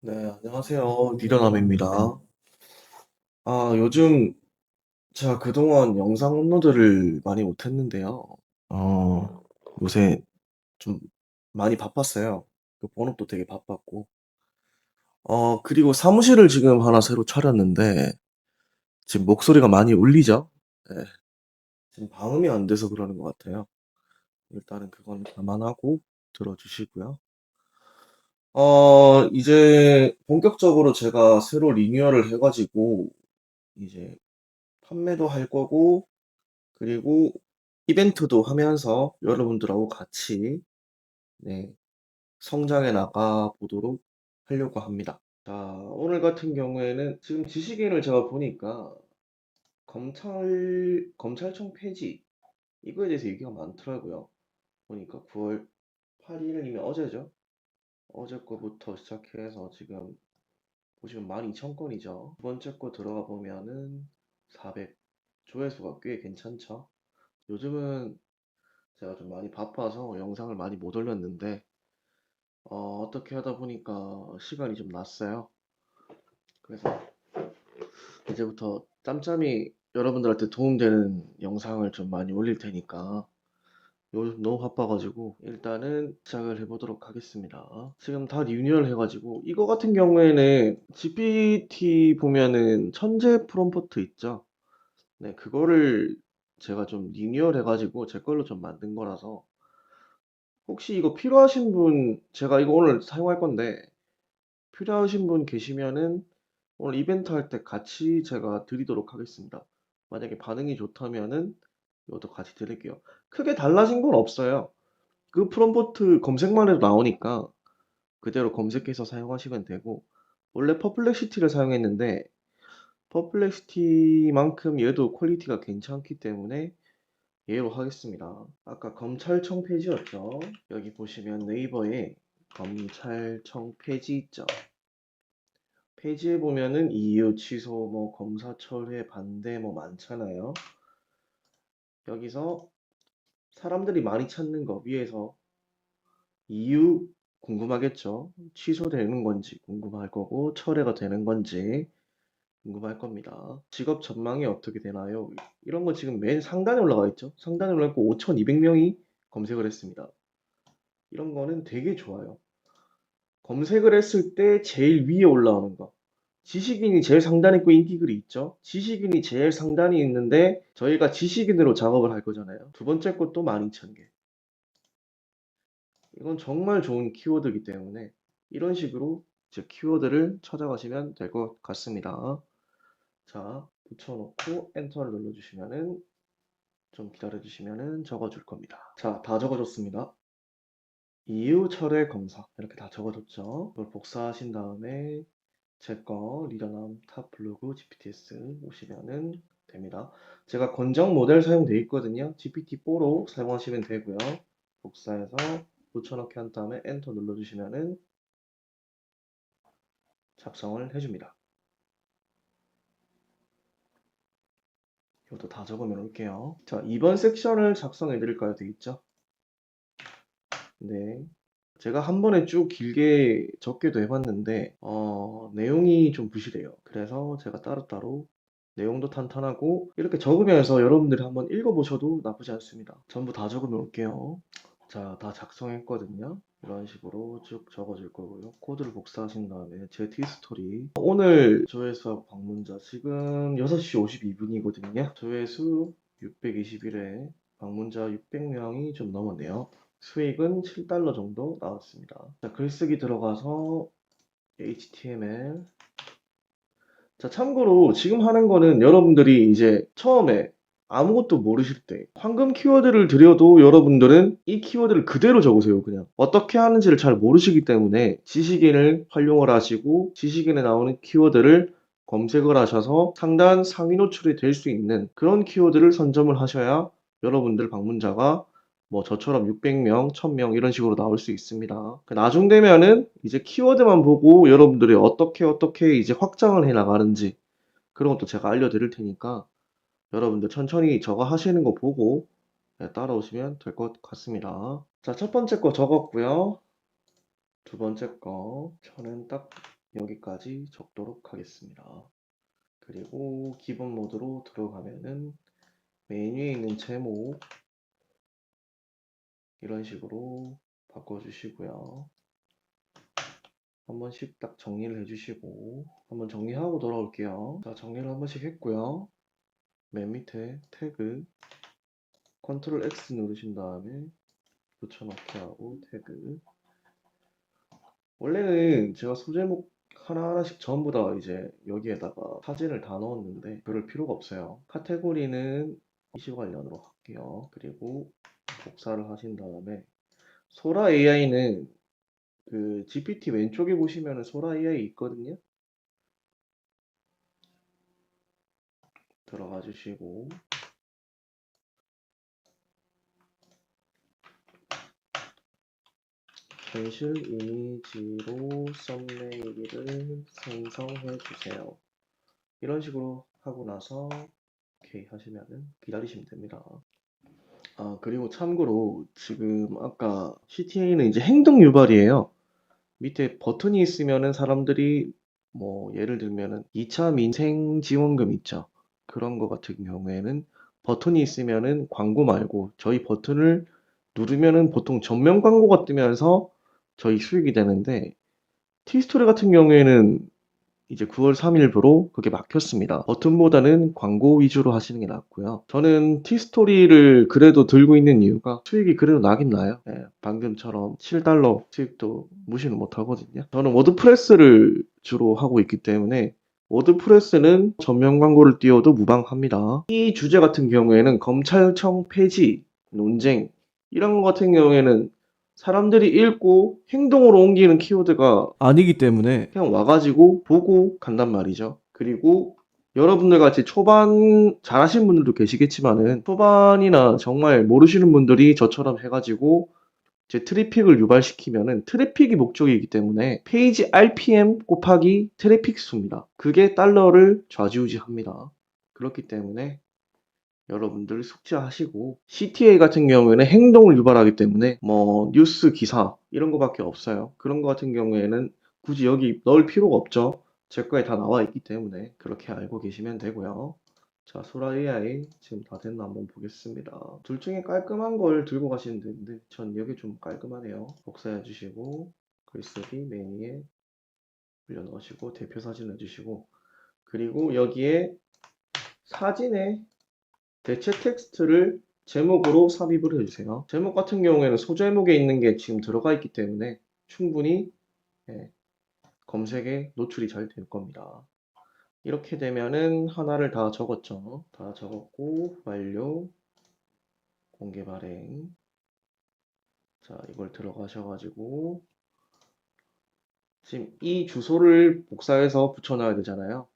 네, 안녕하세요. 리더남입니다. 아, 요즘 제가 그동안 영상 업로드를 많이 못했는데요. 어, 요새 좀 많이 바빴어요. 그 본업도 되게 바빴고. 어, 그리고 사무실을 지금 하나 새로 차렸는데, 지금 목소리가 많이 울리죠? 네, 지금 방음이 안 돼서 그러는 것 같아요. 일단은 그건 감안하고 들어주시고요. 어, 이제 본격적으로 제가 새로 리뉴얼을 해 가지고, 이제 판매도 할 거고, 그리고 이벤트도 하면서 여러분들하고 같이, 네, 성장해 나가 보도록 하려고 합니다. 자, 오늘 같은 경우에는 지금 지식인을 제가 보니까 검찰, 검찰청 폐지, 이거에 대해서 얘기가 많더라고요. 보니까 9월 8 일이면 어제죠? 어제 거부터 시작해서 지금 보시면 12,000건이죠. 두 번째 거 들어가 보면은 400. 조회수가 꽤 괜찮죠. 요즘은 제가 좀 많이 바빠서 영상을 많이 못 올렸는데, 어, 어떻게 하다 보니까 시간이 좀 났어요. 그래서 이제부터 짬짬이 여러분들한테 도움되는 영상을 좀 많이 올릴 테니까 너무 바빠가지고 일단은 시작을 해보도록 하겠습니다. 지금 다 리뉴얼 해가지고 이거 같은 경우에는 GPT 보면은 천재 프롬프트 있죠? 네, 그거를 제가 좀 리뉴얼 해가지고 제 걸로 좀 만든 거라서 혹시 이거 필요하신 분 제가 이거 오늘 사용할 건데 필요하신 분 계시면은 오늘 이벤트 할 때 같이 제가 드리도록 하겠습니다. 만약에 반응이 좋다면은 이것도 같이 드릴게요. 크게 달라진 건 없어요. 그 프롬프트 검색만 해도 나오니까 그대로 검색해서 사용하시면 되고 원래 퍼플렉시티를 사용했는데 퍼플렉시티만큼 얘도 퀄리티가 괜찮기 때문에 얘로 하겠습니다. 아까 검찰청 페이지였죠. 여기 보시면 네이버에 검찰청 페이지 있죠. 페이지에 보면은 이유, 취소, 뭐 검사 철회, 반대 뭐 많잖아요. 여기서 사람들이 많이 찾는 거 위에서 이유 궁금하겠죠? 취소되는 건지 궁금할 거고 철회가 되는 건지 궁금할 겁니다. 직업 전망이 어떻게 되나요? 이런 거 지금 맨 상단에 올라가 있죠? 상단에 올라가 있고 5,200명이 검색을 했습니다. 이런 거는 되게 좋아요. 검색을 했을 때 제일 위에 올라오는 거. 지식인이 제일 상단에 있고 인기글이 있죠? 지식인이 제일 상단에 있는데 저희가 지식인으로 작업을 할 거잖아요. 두 번째 것도 12,000개. 이건 정말 좋은 키워드이기 때문에 이런 식으로 제 키워드를 찾아가시면 될 것 같습니다. 자, 붙여놓고 엔터를 눌러주시면은 좀 기다려주시면은 적어줄 겁니다. 자, 다 적어줬습니다. 이유 철회 검사 이렇게 다 적어줬죠. 이걸 복사하신 다음에 제거 리더남 탑 블로그 GPTS 오시면은 됩니다. 제가 권장 모델 사용돼 있거든요. GPT-4로 사용하시면 되고요. 복사해서 붙여넣기 한 다음에 엔터 눌러주시면은 작성을 해줍니다. 이것도 다 적으면 올게요. 자, 이번 섹션을 작성해 드릴까요? 돼 있죠? 네. 제가 한 번에 쭉 길게 적기도 해봤는데, 어, 내용이 좀 부실해요. 그래서 제가 따로따로 내용도 탄탄하고, 이렇게 적으면서 여러분들이 한번 읽어보셔도 나쁘지 않습니다. 전부 다 적으면 올게요. 자, 다 작성했거든요. 이런 식으로 쭉 적어줄 거고요. 코드를 복사하신 다음에 제 티스토리. 오늘 조회수하고 방문자 지금 6시 52분이거든요. 조회수 621회, 방문자 600명이 좀 넘었네요. 수익은 7달러 정도 나왔습니다. 자, 글쓰기 들어가서 HTML. 자, 참고로 지금 하는 거는 여러분들이 이제 처음에 아무것도 모르실 때 황금 키워드를 드려도 여러분들은 이 키워드를 그대로 적으세요 그냥 어떻게 하는지를 잘 모르시기 때문에 지식인을 활용을 하시고 지식인에 나오는 키워드를 검색을 하셔서 상단 상위 노출이 될 수 있는 그런 키워드를 선점을 하셔야 여러분들 방문자가 뭐 저처럼 600명, 1000명 이런 식으로 나올 수 있습니다. 그 나중 되면은 이제 키워드만 보고 여러분들이 어떻게 어떻게 이제 확장을 해 나가는지 그런 것도 제가 알려드릴 테니까 여러분들 천천히 저거 하시는 거 보고 네, 따라오시면 될 것 같습니다. 자, 첫 번째 거 적었고요. 두 번째 거 저는 딱 여기까지 적도록 하겠습니다. 그리고 기본 모드로 들어가면은 메뉴에 있는 제목 이런 식으로 바꿔주시고요. 한 번씩 딱 정리를 해주시고 한번 정리하고 돌아올게요. 자 정리를 한 번씩 했고요. 맨 밑에 태그 컨트롤 X 누르신 다음에 붙여넣기 하고 태그 원래는 제가 소제목 하나하나씩 전부 다 이제 여기에다가 사진을 다 넣었는데 그럴 필요가 없어요. 카테고리는 이슈 관련으로 할게요. 그리고 복사를 하신 다음에 소라 AI는 그 GPT 왼쪽에 보시면은 소라 AI 있거든요. 들어가 주시고 현실 이미지로 썸네일을 생성해 주세요. 이런 식으로 하고 나서 오케이 하시면은 기다리시면 됩니다. 아, 그리고 참고로 지금 아까 CTA는 이제 행동 유발이에요. 밑에 버튼이 있으면은 사람들이 뭐 예를 들면은 2차 민생 지원금 있죠. 그런 거 같은 경우에는 버튼이 있으면은 광고 말고 저희 버튼을 누르면은 보통 전면 광고가 뜨면서 저희 수익이 되는데 티스토리 같은 경우에는 이제 9월 3일부로 그게 막혔습니다. 버튼보다는 광고 위주로 하시는 게 낫고요. 저는 티스토리를 그래도 들고 있는 이유가 수익이 그래도 나긴 나요. 예, 방금처럼 7달러 수익도 무시는 못 하거든요. 저는 워드프레스를 주로 하고 있기 때문에 워드프레스는 전면 광고를 띄워도 무방합니다. 이 주제 같은 경우에는 검찰청 폐지, 논쟁 이런 것 같은 경우에는 사람들이 읽고 행동으로 옮기는 키워드가 아니기 때문에 그냥 와가지고 보고 간단 말이죠. 그리고 여러분들 같이 초반 잘하시는 분들도 계시겠지만은 초반이나 정말 모르시는 분들이 저처럼 해가지고 제 트래픽을 유발시키면은 트래픽이 목적이기 때문에 페이지 RPM 곱하기 트래픽 수입니다. 그게 달러를 좌지우지합니다. 그렇기 때문에 여러분들 숙지하시고 CTA 같은 경우에는 행동을 유발하기 때문에 뭐 뉴스 기사 이런 거밖에 없어요. 그런 거 같은 경우에는 굳이 여기 넣을 필요가 없죠. 제 거에 다 나와 있기 때문에 그렇게 알고 계시면 되고요. 자, 소라 AI 지금 다 됐나 한번 보겠습니다. 둘 중에 깔끔한 걸 들고 가시면 되는데 전 여기 좀 깔끔하네요. 복사해 주시고 글쓰기 메뉴에 올려 넣으시고 대표 사진 해주시고 그리고 여기에 사진에 대체 텍스트를 제목으로 삽입을 해주세요. 제목 같은 경우에는 소제목에 있는 게 지금 들어가 있기 때문에 충분히 예, 검색에 노출이 잘 될 겁니다. 이렇게 되면은 하나를 다 적었죠. 다 적었고 완료 공개 발행 자 이걸 들어가셔가지고 지금 이 주소를 복사해서 붙여놔야 되잖아요.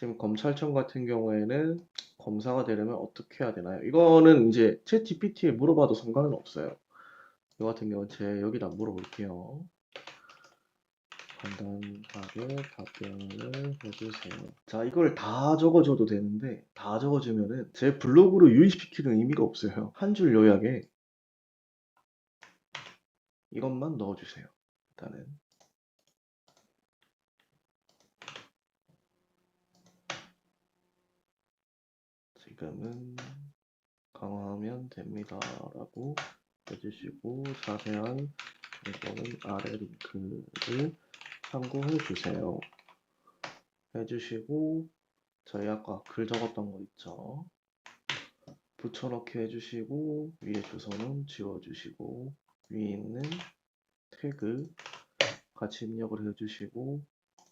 지금 검찰청 같은 경우에는 검사가 되려면 어떻게 해야 되나요? 이거는 이제 챗 GPT에 물어봐도 상관은 없어요. 이거 같은 경우는 제 여기다 물어볼게요. 간단하게 답변을 해주세요. 자, 이걸 다 적어줘도 되는데 다 적어주면은 제 블로그로 유입시키는 의미가 없어요. 한 줄 요약에 이것만 넣어주세요. 일단은 지금은 강화하면 됩니다. 라고 해주시고 자세한 정보는 아래 링크를 참고해 주세요. 해주시고 저희 아까 글 적었던 거 있죠. 붙여넣기 해주시고 위에 주소는 지워주시고 위에 있는 태그 같이 입력을 해주시고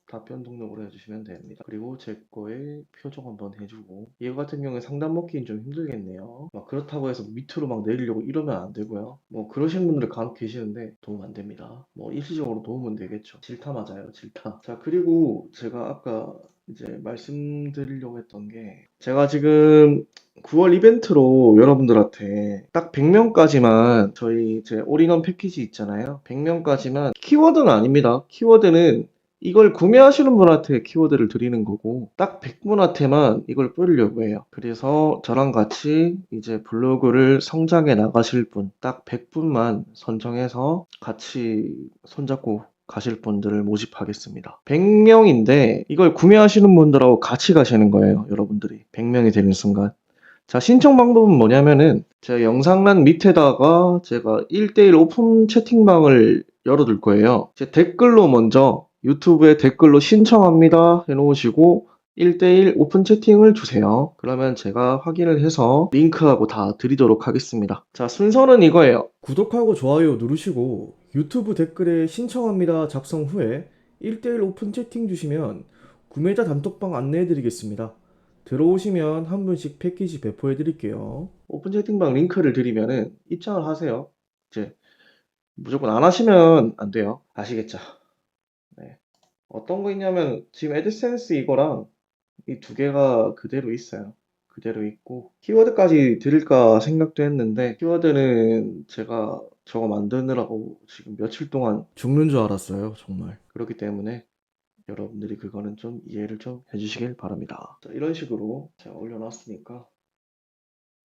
답변 등록을 해주시면 됩니다. 그리고 제 거에 표정 한번 해주고 이거 같은 경우에 상담 먹기는 좀 힘들겠네요. 막 그렇다고 해서 밑으로 막 내리려고 이러면 안 되고요. 뭐 그러시는 분들 간혹 계시는데 도움 안 됩니다. 뭐 일시적으로 도움은 되겠죠. 질타 맞아요, 질타. 자 그리고 제가 아까 이제 말씀드리려고 했던 게 제가 지금 9월 이벤트로 여러분들한테 딱 100명까지만 저희 제 올인원 패키지 있잖아요. 100명까지만 키워드는 아닙니다. 키워드는 이걸 구매하시는 분한테 키워드를 드리는 거고 딱 100분한테만 이걸 뿌리려고 해요. 그래서 저랑 같이 이제 블로그를 성장해 나가실 분 딱 100분만 선정해서 같이 손잡고 가실 분들을 모집하겠습니다. 100명인데 이걸 구매하시는 분들하고 같이 가시는 거예요, 여러분들이. 100명이 되는 순간. 자, 신청 방법은 뭐냐면은 제가 영상란 밑에다가 제가 1대1 오픈 채팅방을 열어둘 거예요. 제 댓글로 먼저 유튜브에 댓글로 신청합니다 해놓으시고 1대1 오픈 채팅을 주세요. 그러면 제가 확인을 해서 링크하고 다 드리도록 하겠습니다. 자, 순서는 이거예요. 구독하고 좋아요 누르시고 유튜브 댓글에 신청합니다 작성 후에 1대1 오픈 채팅 주시면 구매자 단톡방 안내해 드리겠습니다. 들어오시면 한 분씩 패키지 배포해 드릴게요. 오픈 채팅방 링크를 드리면은 입장을 하세요. 이제 무조건 안 하시면 안 돼요. 아시겠죠? 네. 어떤 거 있냐면 지금 애드센스 이거랑 이 두 개가 그대로 있어요. 그대로 있고 키워드까지 드릴까 생각도 했는데 키워드는 제가 저거 만드느라고 지금 며칠 동안 죽는 줄 알았어요. 정말. 그렇기 때문에 여러분들이 그거는 좀 이해를 좀 해주시길 바랍니다. 자, 이런 식으로 제가 올려놨으니까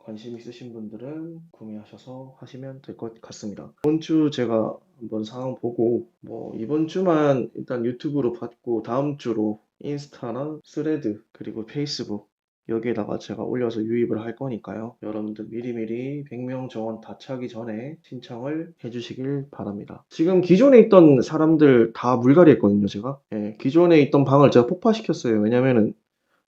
관심 있으신 분들은 구매하셔서 하시면 될 것 같습니다. 이번 주 제가 한번 상황 보고 뭐 이번 주만 일단 유튜브로 받고 다음 주로 인스타나 스레드 그리고 페이스북 여기에다가 제가 올려서 유입을 할 거니까요. 여러분들 미리미리 100명 정원 다 차기 전에 신청을 해주시길 바랍니다. 지금 기존에 있던 사람들 다 물갈이 했거든요, 제가. 예, 기존에 있던 방을 제가 폭파시켰어요. 왜냐면은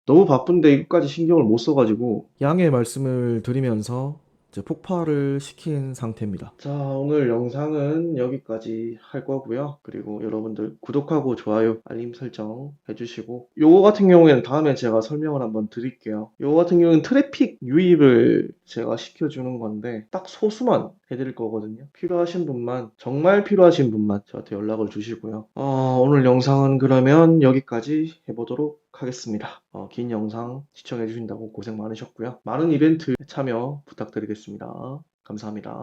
너무 바쁜데 이것까지 신경을 못 써가지고 양해 말씀을 드리면서 이제 폭파를 시킨 상태입니다. 자, 오늘 영상은 여기까지 할 거고요. 그리고 여러분들 구독하고 좋아요, 알림 설정 해주시고 요거 같은 경우에는 다음에 제가 설명을 한번 드릴게요. 요거 같은 경우는 트래픽 유입을 제가 시켜주는 건데 딱 소수만 해드릴 거거든요. 필요하신 분만 정말 필요하신 분만 저한테 연락을 주시고요. 어, 오늘 영상은 그러면 여기까지 해보도록 하겠습니다. 어, 긴 영상 시청해 주신다고 고생 많으셨고요. 많은 이벤트 참여 부탁드리겠습니다. 감사합니다.